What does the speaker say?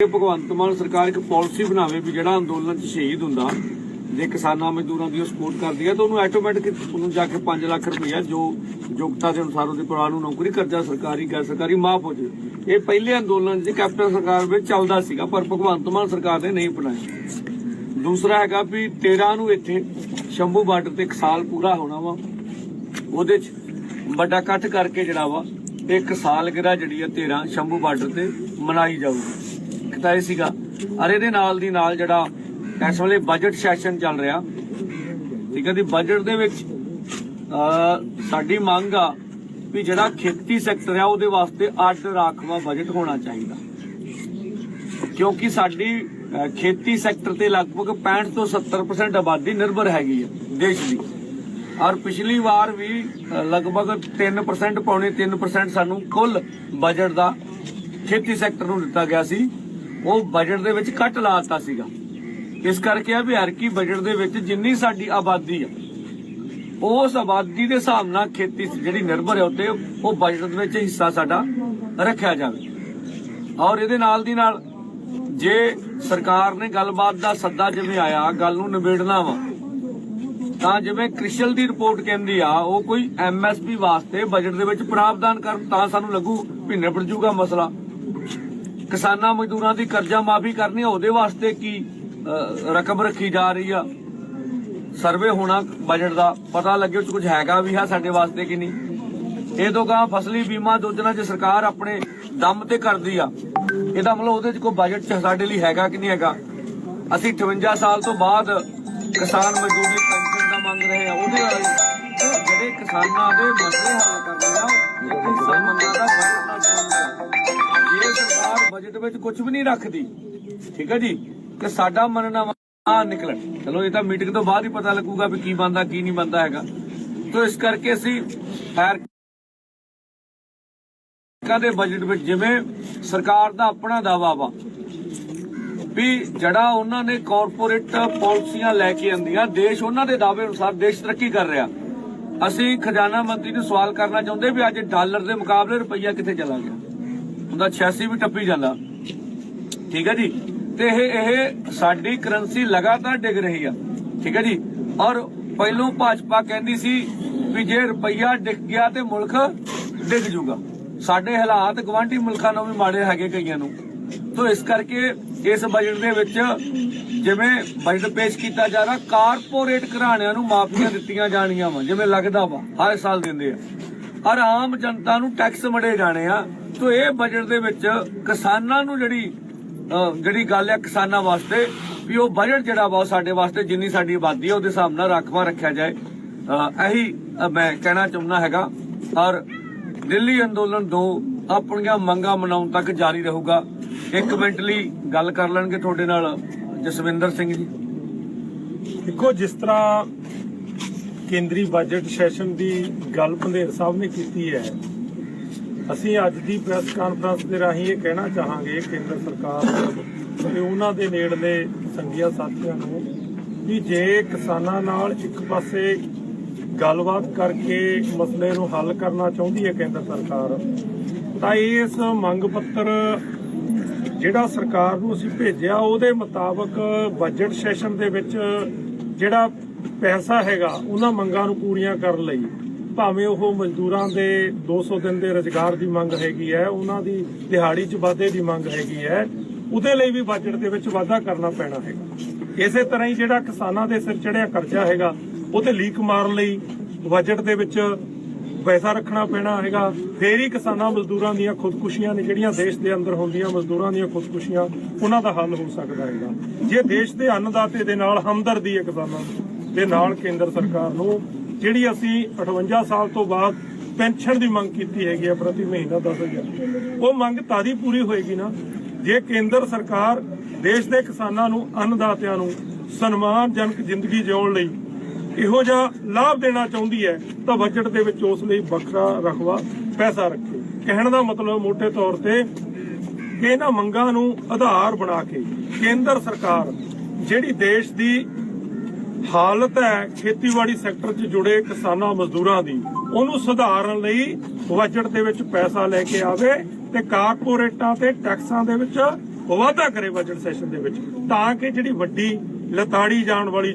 ਇਹ ਭਗਵੰਤ ਮਾਨ ਸਰਕਾਰ ਇੱਕ ਪਾਲਿਸੀ ਬਣਾਵੇ ਵੀ ਜਿਹੜਾ ਅੰਦੋਲਨ 'ਚ ਸ਼ਹੀਦ ਹੁੰਦਾ ਜੇ ਕਿਸਾਨਾਂ ਮਜ਼ਦੂਰਾਂ ਦੀ ਉਹ ਸਪੋਰਟ ਕਰਦੀ ਹੈ ਤਾਂ ਉਹਨੂੰ ਆਟੋਮੈਟਿਕ ਉਹਨੂੰ ਜਾ ਕੇ 5 ਲੱਖ ਰੁਪਇਆ ਜੋ ਯੋਗਤਾ ਦੇ ਅਨੁਸਾਰ ਉਹਦੇ ਪਰਿਵਾਰ ਨੂੰ ਨੌਕਰੀ, ਕਰਜ਼ਾ ਸਰਕਾਰੀ, ਗੈਰ ਸਰਕਾਰੀ ਮਾਫ ਹੋ ਜਾਵੇ ਇਹ ਪਹਿਲੇ ਅੰਦੋਲਨ 'ਚ ਕੈਪਟਨ ਸਰਕਾਰ ਵਿੱਚ ਚੱਲਦਾ ਸੀਗਾ, ਪਰ ਭਗਵੰਤ ਮਾਨ ਸਰਕਾਰ ਨੇ ਨਹੀਂ ਅਪਣਾਇਆ। ਦੂਸਰਾ ਹੈਗਾ ਵੀ 13 ਨੂੰ ਇੱਥੇ ਸ਼ੰਭੂ ਬਾਰਡਰ ਤੇ ਇੱਕ ਸਾਲ ਪੂਰਾ ਹੋਣਾ ਵਾ। ਉਹਦੇ 'ਚ ਵੱਡਾ ਇਕੱਠ ਕਰਕੇ ਜਿਹੜਾ ਵਾ ਇੱਕ ਸਾਲਗਿਰਾ ਜਿਹੜੀ ਆ 13 ਸ਼ੰਭੂ ਬਾਰਡਰ ਤੇ ਮਨਾਈ ਜਾਊਗੀ। ਇੱਕ ਤਾਂ ਇਹ ਸੀਗਾ। ਅਰੇ ਇਹਦੇ ਨਾਲ ਦੀ ਨਾਲ ਜਿਹੜਾ ਇਸ ਵੇਲੇ ਬਜਟ ਸੈਸ਼ਨ ਚੱਲ ਰਿਹਾ। ਠੀਕ ਹੈ ਜੀ ਬਜਟ ਦੇ ਵਿੱਚ ਸਾਡੀ ਮੰਗ ਆ ਵੀ ਜਿਹੜਾ ਖੇਤੀ ਸੈਕਟਰ ਆ ਉਹਦੇ ਵਾਸਤੇ ਅੱਡ ਰਾਖਵਾ ਬਜਟ ਹੋਣਾ ਚਾਹੀਦਾ। ਕਿਉਂਕਿ ਸਾਡੀ ਖੇਤੀ ਸੈਕਟਰ ਤੇ ਲਗਭਗ 65 ਤੋਂ 70% ਆਬਾਦੀ ਨਿਰਭਰ ਹੈਗੀ ਹੈ ਦੇਸ਼ ਦੀ। ਔਰ ਪਿਛਲੀ ਵਾਰ ਵੀ ਲਗਭਗ 3% ਪੌਣੇ 3% ਸਾਨੂੰ ਕੁੱਲ ਬਜਟ ਦਾ ਖੇਤੀ ਸੈਕਟਰ ਨੂੰ ਦਿੱਤਾ ਗਿਆ ਸੀ। ਉਹ ਬਜਟ ਦੇ ਵਿੱਚ ਕੱਟ ਲਾਤਾ ਸੀਗਾ। ਇਸ ਕਰਕੇ ਆ ਵੀ ਹਰਕੀ ਬਜਟ ਦੇ ਵਿੱਚ ਜਿੰਨੀ ਸਾਡੀ ਆਬਾਦੀ ਆ, ਉਸ ਆਬਾਦੀ ਦੇ ਹਿਸਾਬ ਨਾਲ ਖੇਤੀ ਜਿਹੜੀ ਨਿਰਭਰ ਹੈ ਉੱਤੇ ਉਹ ਬਜਟ ਦੇ ਵਿੱਚ ਹਿੱਸਾ ਸਾਡਾ ਰੱਖਿਆ ਜਾਵੇ। ਔਰ ਇਹਦੇ ਨਾਲ ਦੀ ਨਾਲ ਜੇ ਸਰਕਾਰ ਨੇ ਗੱਲਬਾਤ ਦਾ ਸੱਦਾ ਜਿਵੇਂ ਆਇਆ, ਗੱਲ ਨੂੰ ਨਿਬੇੜਨਾ ਵਾ, ਤਾਂ ਜਿਵੇਂ ਕ੍ਰਿਸ਼ਲ ਦੀ ਰਿਪੋਰਟ ਕਹਿੰਦੀ ਆ, ਉਹ ਕੋਈ ਐਮਐਸਪੀ ਵਾਸਤੇ ਬਜਟ ਦੇ ਵਿੱਚ ਪ੍ਰਾਵਧਾਨ ਕਰਨ ਤਾਂ ਸਾਨੂੰ ਲੱਗੂ ਵੀ ਨਿਬੜ ਜੂਗਾ ਮਸਲਾ। ਕਿਸਾਨਾਂ ਮਜ਼ਦੂਰਾਂ ਦੀ ਕਰਜ਼ਾ ਮਾਫੀ ਕਰਨੀ ਉਹਦੇ ਵਾਸਤੇ ਕੀ ਰਕਮ ਰੱਖੀ ਜਾ ਰਹੀ ਆ? ਸਰਵੇ ਹੋਣਾ ਬਜਟ ਦਾ, ਪਤਾ ਲੱਗੇ ਕੁਝ ਹੈਗਾ ਵੀ ਹੈ ਸਾਡੇ ਵਾਸਤੇ ਕਿ ਨਹੀਂ। ਇਹ ਤੋਂ ਗਾਂ ਫਸਲੀ ਬੀਮਾ ਯੋਜਨਾ ਜੇ ਸਰਕਾਰ ਆਪਣੇ ਦਮ ਤੇ ਕਰਦੀ ਆ, ਇਹਦਾ ਮਤਲਬ ਉਹਦੇ 'ਚ ਕੋਈ ਬਜਟ 'ਚ ਸਾਡੇ ਲਈ ਹੈਗਾ ਕਿ ਨਹੀਂ ਹੈਗਾ? ਅਸੀਂ 58 ਸਾਲ ਤੋਂ ਬਾਅਦ ਕਿਸਾਨ ਮਜ਼ਦੂਰ ਲਈ ਪੈਨਸ਼ਨ ਦਾ ਮੰਗ ਰਹੇ ਆ, ਉਹਦੇ ਵਾਲੇ ਜਿਹੜੇ ਕਿਸਾਨਾਂ ਦੇ ਮਸਲੇ ਹੱਲ ਕਰਨੇ ਆ, ਉਹ ਹਿੱਸਾ ਦਾ ਸਰਕਾਰ ਬਜਟ ਵਿੱਚ ਕੁਝ ਵੀ ਨਹੀਂ ਰੱਖਦੀ। ਠੀਕ ਹੈ ਜੀ? ਕਿ ਸਾਡਾ ਮੰਨਣਾ ਆ ਨਿਕਲਣ। ਚਲੋ, ਇਹ ਤਾਂ ਮੀਟਿੰਗ ਤੋਂ ਬਾਅਦ ਹੀ ਪਤਾ ਲੱਗੂਗਾ ਵੀ ਕੀ ਬੰਦਾ ਕੀ ਨਹੀਂ ਬੰਦਾ ਹੈਗਾ। ਤੋਂ ਇਸ ਕਰਕੇ ਅਸੀਂ ਖੈਰ ਦੇ ਬਜਟ ਵਿੱਚ ਜਿਵੇਂ ਸਰਕਾਰ ਦਾ ਆਪਣਾ ਦਾਵਾ ਵਾ, ਵੀ ਜਿਹੜਾ ਉਹਨਾਂ ਨੇ ਕਾਰਪੋਰੇਟ ਪਾਲਿਸੀਆਂ ਲੈ ਕੇ ਆਂਦੀਆਂ, ਦੇਸ਼ ਉਹਨਾਂ ਦੇ ਦਾਅਵੇ ਅਨੁਸਾਰ ਦੇਸ਼ ਤਰੱਕੀ ਕਰ ਰਿਹਾ। ਅਸੀਂ ਖਜ਼ਾਨਾ ਮੰਤਰੀ ਨੂੰ ਸਵਾਲ ਕਰਨਾ ਚਾਹੁੰਦੇ ਵੀ ਅੱਜ ਡਾਲਰ ਦੇ ਮੁਕਾਬਲੇ ਰੁਪਈਆ ਕਿੱਥੇ ਚਲਾ ਗਿਆ ਉਹਦਾ 86 ਵੀ ਟੱਪੀ ਜਾਂਦਾ। ਠੀਕ ਹੈ ਜੀ? ਤੇ ਇਹ ਇਹ ਸਾਡੀ ਕਰੰਸੀ ਲਗਾਤਾਰ ਡਿੱਗ ਰਹੀ ਆ। ਠੀਕ ਹੈ ਜੀ? ਔਰ ਪਹਿਲੋਂ ਭਾਜਪਾ ਕਹਿੰਦੀ ਸੀ ਵੀ ਜੇ ਰੁਪਈਆ ਡਿੱਗ ਗਿਆ ਤੇ ਮੁਲਕ ਡਿੱਗ ਜੂਗਾ। ਸਾਡੇ ਹਾਲਾਤ ਗਵਾਂਢੀ ਮੁਲਕਾਂ ਨੂੰ ਵੀ ਮਾੜੇ ਹੈਗੇ ਕਈਆਂ ਨੂੰ। ਤੋਂ ਇਸ ਕਰਕੇ ਇਸ ਬਜਟ ਦੇ ਵਿੱਚ ਜਿਵੇਂ ਬਜਟ ਪੇਸ਼ ਕੀਤਾ ਜਾ ਰਿਹਾ ਕਾਰਪੋਰੇਟ ਘਰਾਣਿਆਂ ਨੂੰ ਮਾਫੀਆਂ ਦਿੱਤੀਆਂ ਜਾਣੀਆਂ ਵਾ, ਜਿਵੇਂ ਲੱਗਦਾ ਵਾ, ਹਰ ਸਾਲ ਦਿੰਦੇ ਆ। ਔਰ ਆਮ ਜਨਤਾ ਨੂੰ ਟੈਕਸ ਮੜੇ ਜਾਣੇ ਆ। ਤੋਂ ਇਹ ਬਜਟ ਦੇ ਵਿੱਚ ਕਿਸਾਨਾਂ ਨੂੰ ਜਿਹੜੀ ਜਿਹੜੀ ਗੱਲ ਹੈ ਕਿਸਾਨਾਂ ਵਾਸਤੇ, ਵੀ ਉਹ ਬਜਟ ਜਿਹੜਾ ਵਾ ਸਾਡੇ ਵਾਸਤੇ ਜਿੰਨੀ ਸਾਡੀ ਆਬਾਦੀ ਹੈ ਉਹਦੇ ਹਿਸਾਬ ਨਾਲ ਰਾਖਵਾ ਰੱਖਿਆ ਜਾਏ। ਇਹੀ ਮੈਂ ਕਹਿਣਾ ਚਾਹੁੰਦਾ ਹੈਗਾ ਔਰ ਦਿੱਲੀ ਅੰਦੋਲਨ ਦੋ ਆਪਣੀਆਂ ਮੰਗਾਂ ਮਨਾਉਣ ਤੱਕ ਜਾਰੀ ਰਹੂਗਾ। ਇੱਕ ਮਿੰਟ ਲਈ ਗੱਲ ਕਰ ਲੈਣਗੇ ਤੁਹਾਡੇ ਨਾਲ ਜਸਵਿੰਦਰ ਸਿੰਘ ਜੀ। ਦੇਖੋ, ਜਿਸ ਤਰ੍ਹਾਂ ਕੇਂਦਰੀ ਬਜਟ ਸੈਸ਼ਨ ਦੀ ਗੱਲ ਪੰਧੇਰ ਸਾਹਿਬ ਨੇ ਕੀਤੀ ਹੈ। ਅਸੀਂ ਅੱਜ ਦੀ ਪ੍ਰੈਸ ਕਾਨਫਰੰਸ ਦੇ ਰਾਹੀਂ ਇਹ ਕਹਿਣਾ ਚਾਹਾਂਗੇ ਕੇਂਦਰ ਸਰਕਾਰ ਨੂੰ ਤੇ ਉਹਨਾਂ ਦੇ ਨੇੜਲੇ ਸੰਗੀਆਂ ਸਾਥੀਆਂ ਨੂੰ ਕਿ ਜੇ ਕਿਸਾਨਾਂ ਨਾਲ ਇੱਕ ਪਾਸੇ ਗੱਲਬਾਤ ਕਰਕੇ ਮਸਲੇ ਨੂੰ ਹੱਲ ਕਰਨਾ ਚਾਹੁੰਦੀ ਹੈ ਕੇਂਦਰ ਸਰਕਾਰ, ਤਾਂ ਇਸ ਮੰਗ ਪੱਤਰ ਜਿਹੜਾ ਸਰਕਾਰ ਨੂੰ ਅਸੀਂ ਭੇਜਿਆ, ਉਹਦੇ ਮੁਤਾਬਕ ਬਜਟ ਸੈਸ਼ਨ ਦੇ ਵਿੱਚ ਜਿਹੜਾ ਪੈਸਾ ਹੈਗਾ, ਉਹਨਾਂ ਮੰਗਾਂ ਨੂੰ ਪੂਰੀਆਂ ਕਰਨ ਲਈ, ਭਾਵੇਂ ਉਹ ਮਜ਼ਦੂਰਾਂ ਦੇ 200 ਦਿਨ ਦੇ ਰੁਜ਼ਗਾਰ ਦੀ ਮੰਗ ਹੈਗੀ ਹੈ, ਉਹਨਾਂ ਦੀ ਦਿਹਾੜੀ 'ਚ ਵਾਧੇ ਦੀ ਮੰਗ ਹੈਗੀ ਹੈ, ਉਹਦੇ ਲਈ ਵੀ ਬਜਟ ਦੇ ਵਿੱਚ ਵਾਧਾ ਕਰਨਾ ਪੈਣਾ ਹੈਗਾ। ਇਸੇ ਤਰ੍ਹਾਂ ਹੀ ਜਿਹੜਾ ਕਿਸਾਨਾਂ ਦੇ ਸਿਰ ਚੜਿਆ ਕਰਜ਼ਾ ਹੈਗਾ, ਉਹ ਤੇ ਲੀਕ ਮਾਰਨ ਲਈ ਬਜਟ ਦੇ ਵਿੱਚ ਪੈਸਾ ਰੱਖਣਾ ਪੈਣਾ ਹੈਗਾ। ਫੇਰ ਹੀ ਕਿਸਾਨਾਂ ਮਜ਼ਦੂਰਾਂ ਦੀਆਂ ਖੁਦਕੁਸ਼ੀਆਂ ਨੇ ਜਿਹੜੀਆਂ ਦੇਸ਼ ਦੇ ਅੰਦਰ ਹੁੰਦੀਆਂ, ਮਜ਼ਦੂਰਾਂ ਦੀਆਂ ਖੁਦਕੁਸ਼ੀਆਂ, ਉਹਨਾਂ ਦਾ ਹੱਲ ਹੋ ਸਕਦਾ ਹੈਗਾ। ਜੇ ਦੇਸ਼ ਦੇ ਅੰਨਦਾਤੇ ਦੇ ਨਾਲ ਹਮਦਰਦੀ ਹੈ ਕਿਸਾਨਾਂ ਦੇ ਨਾਲ ਕੇਂਦਰ ਸਰਕਾਰ ਨੂੰ, ਜਿਹੜੀ ਅਸੀਂ 58 ਸਾਲ ਤੋਂ ਬਾਅਦ ਪੈਨਸ਼ਨ ਦੀ ਮੰਗ ਕੀਤੀ ਹੈਗੀ ਹੈ ਪ੍ਰਤੀ ਮਹੀਨਾ 10000 ਉਹ ਮੰਗ ਤਾਦੀ ਪੂਰੀ ਹੋਏਗੀ ਨਾ। ਜੇ ਕੇਂਦਰ ਸਰਕਾਰ ਦੇਸ਼ ਦੇ ਕਿਸਾਨਾਂ ਨੂੰ, ਅੰਨਦਾਤਿਆਂ ਨੂੰ ਸਨਮਾਨਜਨਕ ਜ਼ਿੰਦਗੀ ਜਿਉਣ ਲਈ ਇਹੋ ਜਿਹਾ ਲਾਭ ਦੇਣਾ ਚਾਹੁੰਦੀ ਹੈ, ਤਾਂ ਬਜਟ ਦੇ ਵਿੱਚ ਉਸ ਲਈ ਵੱਖਰਾ ਰਖਵਾ ਪੈਸਾ ਰੱਖੇ। ਕਹਿਣ ਦਾ ਮਤਲਬ ਮੋٹے ਤੌਰ ਤੇ ਕਿ ਇਹਨਾਂ ਮੰਗਾਂ ਨੂੰ ਆਧਾਰ ਬਣਾ ਕੇ ਕੇਂਦਰ ਸਰਕਾਰ, ਜਿਹੜੀ ਦੇਸ਼ ਦੀ ਹਾਲਤ ਹੈ, ਖੇਤੀਬਾੜੀ ਸੈਕਟਰ 'ਚ ਜੁੜੇ ਕਿਸਾਨਾਂ, ਮਜ਼ਦੂਰਾਂ ਦੀ, ਉਹਨੂੰ ਸੁਧਾਰਨ ਲਈ ਬਜਟ ਦੇ ਵਿੱਚ ਪੈਸਾ ਲੈ ਕੇ ਆਵੇ ਤੇ ਕਾਰਪੋਰੇਟਾਂ ਤੇ ਟੈਕਸਾਂ ਦੇ ਵਿੱਚ ਵਾਧਾ ਕਰੇ ਬਜਟ ਸੈਸ਼ਨ ਦੇ ਵਿੱਚ, ਤਾਂ ਕਿ ਜਿਹੜੀ ਵੱਡੀ, ਲਤਾੜੀ ਜਾਣ ਵਾਲੀ